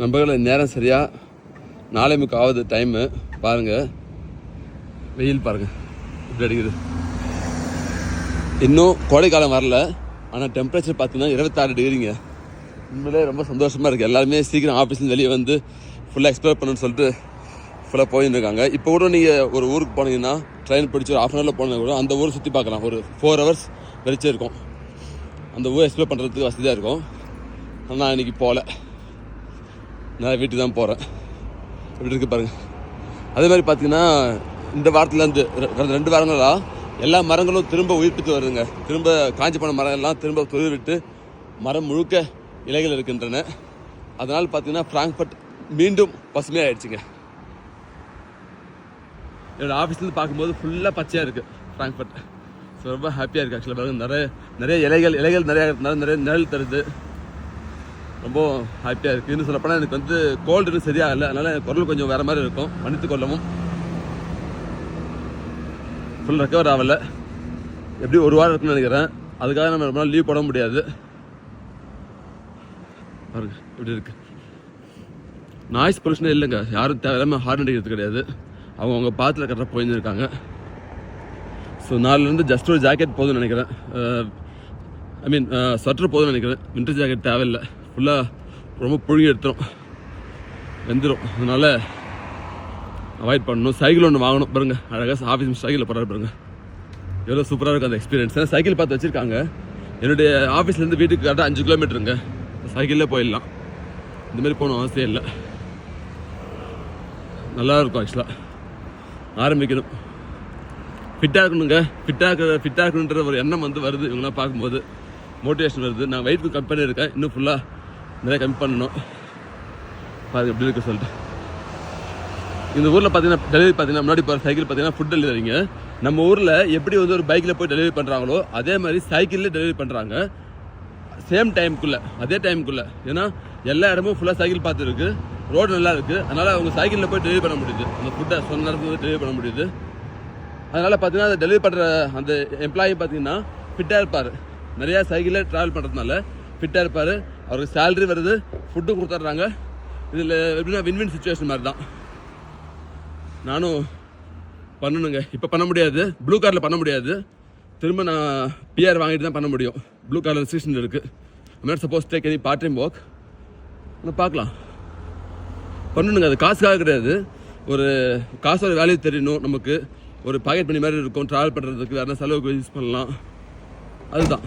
நம்பர்களை நேரம் சரியாக நாளை முக்கு ஆகுது டைமு பாருங்கள் வெயில் பாருங்கள் இப்படி அடிக்குது. இன்னும் கோடைக்காலம் வரல. ஆனால் டெம்பரேச்சர் பார்த்தீங்கன்னா இருபத்தாறு டிகிரிங்க உண்மையிலே ரொம்ப சந்தோஷமாக இருக்குது எல்லாருமே சீக்கிரம் ஆஃபீஸ்லேருந்து வெளியே வந்து ஃபுல்லாக எக்ஸ்ப்ளோர் பண்ணணும்னு சொல்லிட்டு ஃபுல்லாக போயிருந்துருக்காங்க இப்போ கூட நீங்கள் ஒரு ஊருக்கு போனீங்கன்னா ட்ரெயின் பிடிச்சி ஒரு ஆஃப் அன் ஹவரில் போனால் கூட அந்த ஊரை சுற்றி பார்க்கலாம். ஒரு ஃபோர் ஹவர்ஸ் வெளிச்சம் இருக்கும். அந்த ஊரை எக்ஸ்ப்ளோர் பண்ணுறதுக்கு வசதியாக இருக்கும். ஆனால் இன்றைக்கி போகல நான் வீட்டுக்கு தான் போகிறேன் இப்படி இருக்கு பாருங்கள் அதே மாதிரி பார்த்தீங்கன்னா இந்த வாரத்துலேருந்து கடந்த ரெண்டு வாரங்களாக எல்லா மரங்களும் திரும்ப உயிர்ப்பித்து வருதுங்க. திரும்ப காஞ்சி போன மரம் எல்லாம் திரும்ப துருவி விட்டு மரம் முழுக்க இலைகள் இருக்கின்றன. அதனால் பார்த்தீங்கன்னா ஃப்ராங்க்ஃபர்ட் மீண்டும் பசுமையாக ஆயிடுச்சுங்க. என்னோடய ஆஃபீஸ்லேருந்து பார்க்கும்போது ஃபுல்லாக பச்சையாக இருக்குது ஃப்ராங்க்ஃபர்ட் ஸோ ரொம்ப ஹாப்பியாக இருக்குது ஆக்சுவலாக பாருங்கள் நிறைய நிறைய இலைகள் இலைகள் நிறைய நிறைய நிழல் தருது. ரொம்ப ஹாப்பியாக இருக்குது இன்னும் சொல்லப்போனால் எனக்கு வந்து கோல்டு இன்னும் சரியாகல. அதனால் குரல் கொஞ்சம் வேறு மாதிரி இருக்கும். மன்னித்து கொள்ளவும். ஃபுல் ரெக்கவர் ஆகலை. எப்படி ஒரு வாரம் இருக்குன்னு நினைக்கிறேன். அதுக்காக நம்ம ரொம்ப நாள் லீவ் போட முடியாது. பாருங்க இப்படி இருக்கு. நாய்ஸ் பொல்யூஷனே இல்லைங்க. யாரும் தேவையில்லாமல் ஹார்ன் அடிக்கிறது கிடையாது. அவங்க அவங்க பாத்தில் கரெக்டாக போயிருந்துருக்காங்க ஸோ நாலுலேருந்து ஜஸ்ட் ஒரு ஜாக்கெட் போதும்னு நினைக்கிறேன். ஐ மீன் ஸ்வெட்டர் போதும்னு நினைக்கிறேன். வின்டர் ஜாக்கெட் தேவையில்லை. ஃபுல்லாக ரொம்ப புழுங்கி எடுத்துரும். வெந்துடும் அதனால் அவாய்ட் பண்ணணும். சைக்கிள் ஒன்று வாங்கணும். பாருங்க. அழகாக ஆஃபீஸ் சைக்கிளில் போகிறாரு பாருங்க. எவ்வளோ சூப்பராக இருக்கும் அந்த எக்ஸ்பீரியன்ஸ் ஏன்னா சைக்கிள் பார்த்து வச்சுருக்காங்க. என்னுடைய ஆஃபீஸ்லேருந்து வீட்டுக்கு கரெக்டாக அஞ்சு கிலோமீட்டருங்க சைக்கிளில் போயிடலாம். இந்தமாரி போகணும் அவசியம் இல்லை. நல்லா இருக்கும் ஆக்சுவலாக ஆரம்பிக்கணும். ஃபிட்டாக இருக்கணுங்க. ஃபிட்டாக இருக்க ஃபிட்டாக இருக்கணுன்ற ஒரு எண்ணம் வந்து வருது. இவங்களாம் பார்க்கும்போது. மோட்டிவேஷன் வருது. நான் வெயிட் கம்மி பண்ணியிருக்கேன். இன்னும் ஃபுல்லாக நிறைய கம்மி பண்ணணும். பாருங்க எப்படி இருக்கு சொல்லிட்டு. இந்த ஊரில் பார்த்தீங்கன்னா டெலிவரி பார்த்தீங்கன்னா முன்னாடி போகிற சைக்கிள் பார்த்தீங்கன்னா ஃபுட் டெலிவரிங்க நம்ம ஊரில் எப்படி வந்து ஒரு பைக்கில் போய் டெலிவரி பண்ணுறாங்களோ அதே மாதிரி சைக்கிளில் டெலிவரி பண்ணுறாங்க சேம் டைமுக்குள்ளே அதே டைமுக்குள்ளே ஏன்னா எல்லா இடமும் ஃபுல்லாக சைக்கிள் பார்த்துருக்கு. ரோடு நல்லா இருக்குது அதனால் அவங்க சைக்கிளில் போய் டெலிவரி பண்ண முடியுது. அந்த ஃபுட்டை சொன்ன நேரத்துக்கு டெலிவரி பண்ண முடியுது. அதனால் பார்த்தீங்கன்னா அந்த டெலிவரி பண்ணுற அந்த எம்ப்ளாயி பார்த்தீங்கன்னா ஃபிட்டாக இருப்பார். நிறையா சைக்கிளில் ட்ராவல் பண்ணுறதுனால ஃபிட்டாக இருப்பார். அவருக்கு சேலரி வருது ஃபுட்டு கொடுத்துட்றாங்க. இதில் எப்படின்னா வின்வின் சுச்சுவேஷன் மாதிரி தான் நானும் பண்ணணுங்க. இப்போ பண்ண முடியாது. ப்ளூ கார்டில் பண்ண முடியாது. திரும்ப நான் பிஆர் வாங்கிட்டு தான் பண்ண முடியும். ப்ளூ கார்டில் ரெஸ்ட்ரிக்ஷன் இருக்குது mate suppose take any part time work ஆனால் பார்க்கலாம். பண்ணணுங்க. அது காசுக்காக கிடையாது. ஒரு காசோட வேல்யூ தெரியணும் நமக்கு. ஒரு பாக்கெட் பண்ணி மாதிரி இருக்கும். ட்ராவல் பண்ணுறதுக்கு வேறு செலவுக்கு யூஸ் பண்ணலாம். அதுதான்.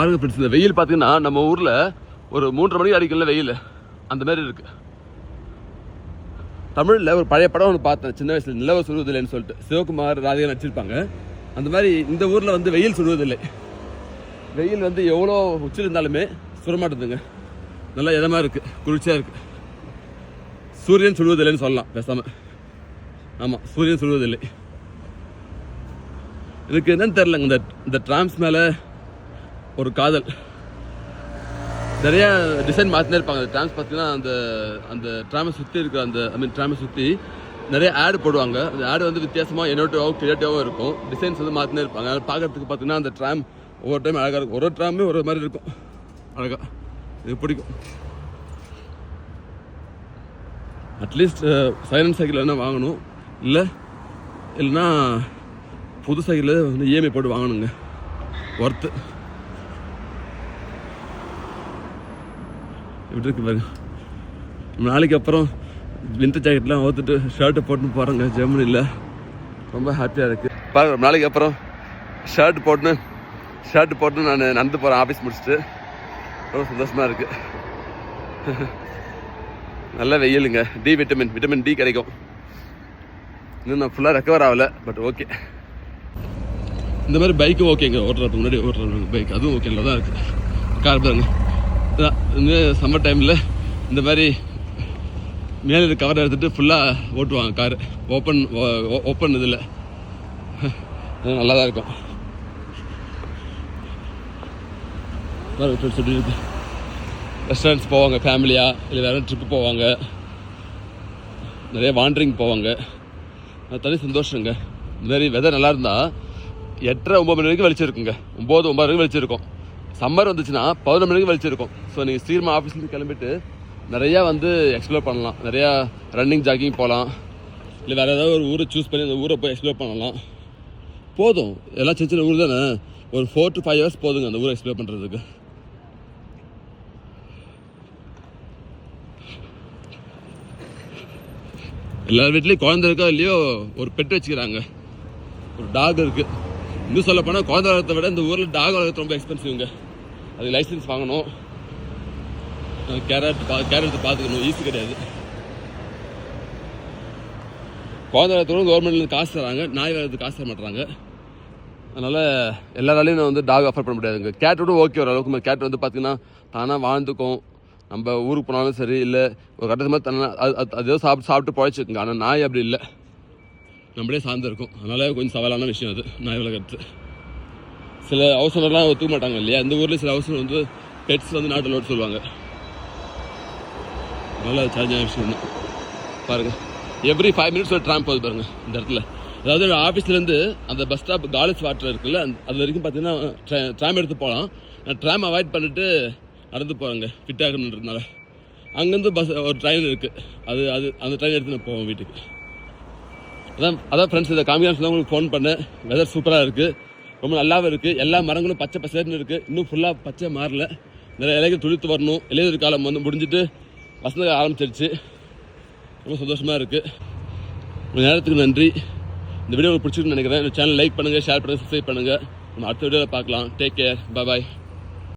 பாருங்க ஃப்ரெண்ட்ஸ் இந்த வெயில் பார்த்தீங்கன்னா நம்ம ஊரில் ஒரு மூன்றரை மணிக்கு அடிக்கல வெயில். அந்த மாதிரி இருக்கு. தமிழில் ஒரு பழைய படம் ஒன்று பார்த்தேன் சின்ன வயசில். நிலவ சுடுவதில்லைன்னு சொல்லிட்டு. சிவகுமார் ராதிகா நடிச்சிருப்பாங்க. அந்த மாதிரி இந்த ஊரில் வந்து வெயில் சுடுவதில்லை வெயில் வந்து எவ்வளோ உச்சில் இருந்தாலுமே சுடமாட்டுதுங்க நல்லா இதமாக இருக்குது குளிர்ச்சியாக இருக்குது சூரியன் சுடுவதில்லைன்னு சொல்லலாம் பேசாமல் ஆமாம் சூரியன் சுடுவதில்லை எனக்கு என்னன்னு தெரிலங்க இந்த இந்த ட்ராம்ஸ் மேலே ஒரு காதல். நிறைய டிசைன் மாற்றினே இருப்பாங்க. அந்த ட்ராம்ஸ் பார்த்தீங்கன்னா அந்த அந்த ட்ராமை சுற்றி இருக்கிற அந்த ஐ மீன் ட்ராமை சுற்றி நிறைய ஆடு போடுவாங்க. அந்த ஆடு வந்து வித்தியாசமாக என்னோட்டிவாகவும் கிரியேட்டிவாகவும் இருக்கும். டிசைன்ஸ் வந்து மாற்றினே இருப்பாங்க. அதனால் பார்க்குறதுக்கு பார்த்தீங்கன்னா அந்த ட்ராம் ஒவ்வொரு டைம் அழகாக இருக்கும். ஒரு ஒரு ட்ராமே ஒரு மாதிரி இருக்கும். அழகாக இது பிடிக்கும். அட்லீஸ்ட் சைலண்ட் சைக்கிள் வேணால் வாங்கணும்? இல்லை இல்லைன்னா புது சைக்கிள் வந்து இஎம்ஐ போட்டு வாங்கணுங்க. ஒர்த்து இப்படி இருக்கு பாருங்க. நாளைக்கு அப்புறம் வின்டர் ஜாக்கெட்லாம் ஓத்துட்டு ஷர்ட்டை போட்டுன்னு போகிறேங்க ஜெர்மனியில் ரொம்ப ஹாப்பியாக இருக்குது பாருங்க ரொம்ப நாளைக்கு அப்புறம் ஷர்ட் போட்டுன்னு ஷர்ட் போட்டு நான் நடந்து போகிறேன் ஆஃபீஸ் முடிச்சுட்டு. ரொம்ப சந்தோஷமாக இருக்குது நல்ல வெயிலுங்க. டி விட்டமின் விட்டமின் டி கிடைக்கும். இன்னும் நான் ஃபுல்லாக ரெக்கவர் ஆகலை பட் ஓகே இந்த மாதிரி பைக்கும் ஓகேங்க ஓட்டுறதுக்கு முன்னாடி ஓட்டுறது பைக் அதுவும் ஓகேல தான் இருக்குது கார் பாருங்க இந்த சம்மர் டைமில் இந்த மாதிரி மேலே இருக்க கவர் எடுத்துகிட்டு ஃபுல்லாக ஓட்டுவாங்க கார் ஓப்பன் ஓப்பன் இதில். நல்லா தான் இருக்கும். சொல்லி இருக்கு. ரெஸ்டாரண்ட்ஸ் போவாங்க ஃபேமிலியாக இல்லை வேறு ட்ரிப்பு போவாங்க? நிறைய வாண்டரிங் போவாங்க. அது தனி சந்தோஷங்க. இந்த மாதிரி வெதர் நல்லா இருந்தால் எட்டரை ஒம்பது மணி வரைக்கும் வெளிச்சிருக்குங்க ஒம்பது ஒம்பது வரைக்கும் வெளிச்சம் சம்மர் வந்துச்சுன்னா பதினொரு மணிக்கு வெளிச்சிருக்கும் ஸோ நீங்கள் சீக்கிரமாக ஆஃபீஸ்லேருந்து கிளம்பிட்டு நிறையா வந்து எக்ஸ்ப்ளோர் பண்ணலாம். நிறையா ரன்னிங் ஜாக்கிங் போகலாம் இல்லை வேறு ஏதாவது ஒரு ஊரை சூஸ் பண்ணி அந்த ஊரை போய் எக்ஸ்ப்ளோர் பண்ணலாம். போதும். எல்லாம் சின்ன சின்ன ஊர் தானே. ஒரு ஃபோர் டு ஃபைவ் ஹவர்ஸ் போதுங்க அந்த ஊரை எக்ஸ்ப்ளோர் பண்ணுறதுக்கு எல்லார் வீட்லேயும் குழந்தை இருக்கோ இல்லையோ? ஒரு பெட் வச்சுக்கிறாங்க. ஒரு டாக் இருக்குது இன்னும் சொல்லப்போனால் குழந்தை வளர்த்த விட இந்த ஊரில் டாக் வளர்க்குறது ரொம்ப எக்ஸ்பென்சிவ்ங்க அதுக்கு லைசன்ஸ் வாங்கணும். கேரட் பா கேரட் பார்த்துக்கணும் ஈஸி கிடையாது. குழந்தை கவர்மெண்ட்லேருந்து காசு தராங்க. நாய் வளர்த்து காசு தர மாட்டுறாங்க அதனால் எல்லாராலையும் நான் வந்து டாக் அஃபர் பண்ண முடியாதுங்க கேட் விட ஓகே ஓரளவுக்கு கேட் வந்து பார்த்தீங்கன்னா தானாக வாழ்ந்துக்கும். நம்ம ஊருக்கு போனாலும் சரி இல்லை ஒரு கட்டத்து மாதிரி தன்னா அது அது- ஏதோ சாப்பிட்டு சாப்பிட்டு பழச்சிக்குங்க ஆனால் நாய் அப்படி இல்லை. நம்மளே சார்ந்து இருக்கும் அதனால் கொஞ்சம் சவாலான விஷயம் அது நாய் வளர்க்குறது. சில அவசரம்லாம் ஒத்துக்க மாட்டாங்க இல்லையா? இந்த ஊரில் சில அவசரம் வந்து பெட்ஸ் வந்து நாட்டில் ஓட்டு சொல்லுவாங்க. நல்லா சார்ஜ் விஷயம் ஒன்று பாருங்கள் எவ்ரி ஃபைவ் மினிட்ஸ் ஒரு ட்ராம் போகுது பாருங்கள் இந்த இடத்துல. அதாவது ஆஃபீஸ்லேருந்து அந்த பஸ் ஸ்டாப் காலேஜ் வாட்டர் இருக்குல்ல அந்த- அது வரைக்கும் பார்த்தீங்கன்னா ட்ராம் எடுத்து போகலாம். நான் ட்ராம் அவாய்ட் பண்ணிட்டு நடந்து போகிறேங்க ஃபிட் ஆகணுன்றதுனால. அங்கேருந்து பஸ் ஒரு ட்ரெயின் இருக்குது அது அது அந்த ட்ரெயின் எடுத்து நான் போவோம் வீட்டுக்கு. அதான் அதான் ஃப்ரெண்ட்ஸ் இதை காமிக்காம உங்களுக்கு ஃபோன் பண்ணேன். வெதர் சூப்பராக இருக்குது ரொம்ப நல்லாவும் இருக்குது எல்லா மரங்களும் பச்சை பசேர்னு இருக்குது இன்னும் ஃபுல்லாக பச்சை மாறல. நிறைய இலைகள் துளித்து வரணும். இலையுதிர் காலம் வந்து முடிஞ்சிட்டு வசந்த காலம் ஆரம்பிச்சிருச்சு. ரொம்ப சந்தோஷமாக இருக்குது உங்கள் நேரத்துக்கு நன்றி. இந்த வீடியோ உங்களுக்கு பிடிச்சிருக்குன்னு நினைக்கிறேன். இந்த சேனல் லைக் பண்ணுங்கள் ஷேர் பண்ணுங்கள் சப்ஸ்கிரைப் பண்ணுங்கள் நம்ம அடுத்த வீடியோவில் பார்க்கலாம். Take care bye